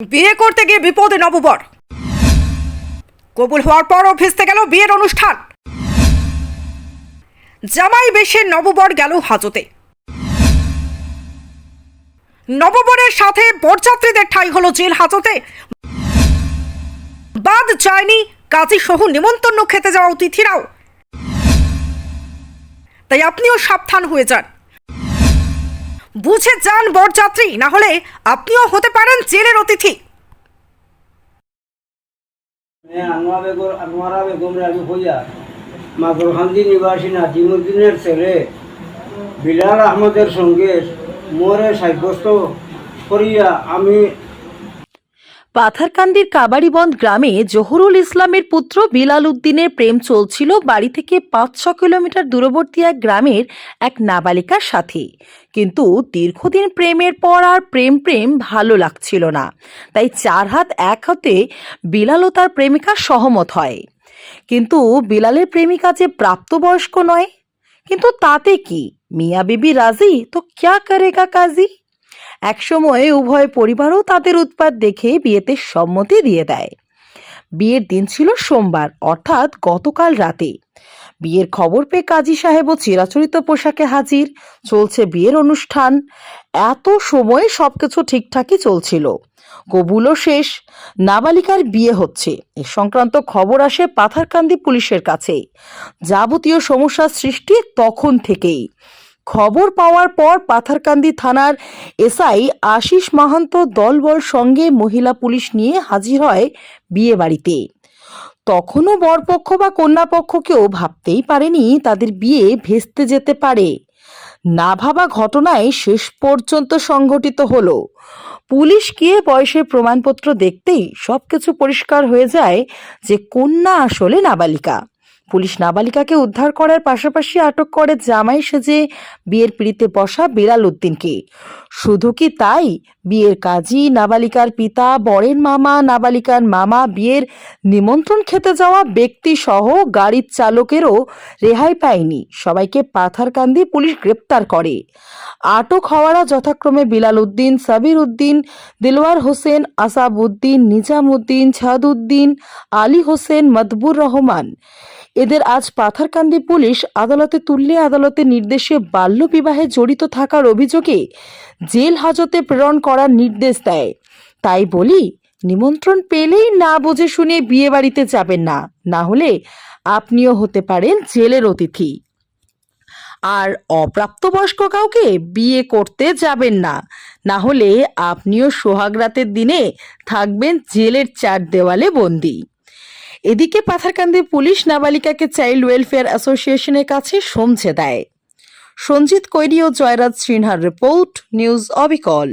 বিয়ে করতে গিয়ে বিপদে নববর। কবুল হওয়ার পরও ভেস্তে গেল বিয়ের অনুষ্ঠান। জামাই বেশে নববর গেল হাজতে। নববরের সাথে বরযাত্রীদের ঠাঁই হলো জেল হাজতে। বাদ যায়নি কাজী সহ নিমন্ত্রণ খেতে যাওয়া অতিথিরাও। তাই আপনিও সাবধান হয়ে যান। বুঝে যান, বরযাত্রী। না হলে আপনিও হতে পারেন জেলের অতিথি। আনোয়ার বেগম আনোয়ারা বেগম রাজু হইয়া মাগরখান্দি নিবাসী নাজিমুদ্দিনের ছেলে বিলাল আহমদের সঙ্গে মোরে সাব্যস্ত করিয়া আমি পাথারকান্দির কাবাড়িবন্ধ গ্রামে জহুরুল ইসলামের পুত্র বিলাল উদ্দিনের প্রেম চলছিল বাড়ি থেকে পাঁচ ছ কিলোমিটার দূরবর্তী এক গ্রামের এক নাবালিকার সাথে। কিন্তু দীর্ঘদিন প্রেমের পর আর প্রেম প্রেম ভালো লাগছিল না। তাই চার হাত এক হাতে বিলাল ও তার প্রেমিকা সহমত হয়। কিন্তু বিলালের প্রেমিকা যে প্রাপ্তবয়স্ক নয়, কিন্তু তাতে কি? মিয়া বিবি রাজি? তো ক্যা করেগা কাজী? একসময় উভয় পরিবারও তাদের উৎপাত দেখে বিয়েতে সম্মতি দিয়ে দেয়। বিয়ের দিন ছিল সোমবার, অর্থাৎ গতকাল রাতে। বিয়ের খবর পেয়ে কাজী সাহেবও চিরাচরিত পোশাকে হাজির, চলছে বিয়ের অনুষ্ঠান। এত সময় সবকিছু ঠিকঠাকই চলছিল। কবুলও শেষ, নাবালিকার বিয়ে হচ্ছে। এ সংক্রান্ত খবর আসে পাথারকান্দি পুলিশের কাছে। যাবতীয় সমস্যার সৃষ্টি তখন থেকেই। খবর পাওয়ার পর পাথারকান্দি থানার এসআই আশিস মাহান্ত দলবল সঙ্গে মহিলা পুলিশ নিয়ে হাজির হয় বিয়ে বাড়িতে। তখনও বরপক্ষ বা কন্যাপক্ষ কেউ ভাবতেই পারেনি তাদের বিয়ে ভেস্তে যেতে পারে। না ভাবা ঘটনায় শেষ পর্যন্ত সংঘটিত হলো। পুলিশ গিয়ে বয়সের প্রমাণপত্র দেখতেই সবকিছু পরিষ্কার হয়ে যায় যে কন্যা আসলে নাবালিকা। পুলিশ নাবালিকাকে উদ্ধার করার পাশাপাশি আটক করে জামাই সেজে বিয়ের পিড়িতে বসা বিলাল উদ্দিনকে। শুধু কি তাই? বিয়ের কাজী, নাবালিকার পিতা, বরের মামা, নাবালিকার মামা, বিয়ের নিমন্ত্রণ খেতে যাওয়া ব্যক্তি সহ গাড়ির চালকেরও রেহাই পায়নি। সবাইকে পাথারকান্দি পুলিশ গ্রেপ্তার করে। আটক হওয়ারা যথাক্রমে বিলাল উদ্দিন, সাবির উদ্দিন, দিলওয়ার হোসেন আসাব উদ্দিন নিজাম উদ্দিন ছাদ উদ্দিন আলী হোসেন মদবুর রহমান। এদের আজ পাথারকান্দি পুলিশ আদালতে তুললে আদালতের নির্দেশে বাল্যবিবাহে জড়িত থাকার অভিযোগে জেল হাজতে প্রেরণ করার নির্দেশ দেয়। তাই বলি, নিমন্ত্রণ পেলেই না বুঝে শুনে বিয়ে বাড়িতে যাবেন না না হলে আপনিও হতে পারেন জেলের অতিথি। আর অপ্রাপ্তবয়স্ক কাউকে বিয়ে করতে যাবেন না না হলে আপনিও সোহাগ রাতের দিনে থাকবেন জেলের চার দেওয়ালে বন্দি। এদিকে পাথারকান্দি পুলিশ নাবালিকাকে চাইল্ড ওয়েলফেয়ার অ্যাসোসিয়েশনের কাছে সমঝে দেয়। সঞ্জিত কৈরি ও জয়রাজ সিনহার রিপোর্ট, নিউজ অবিকল।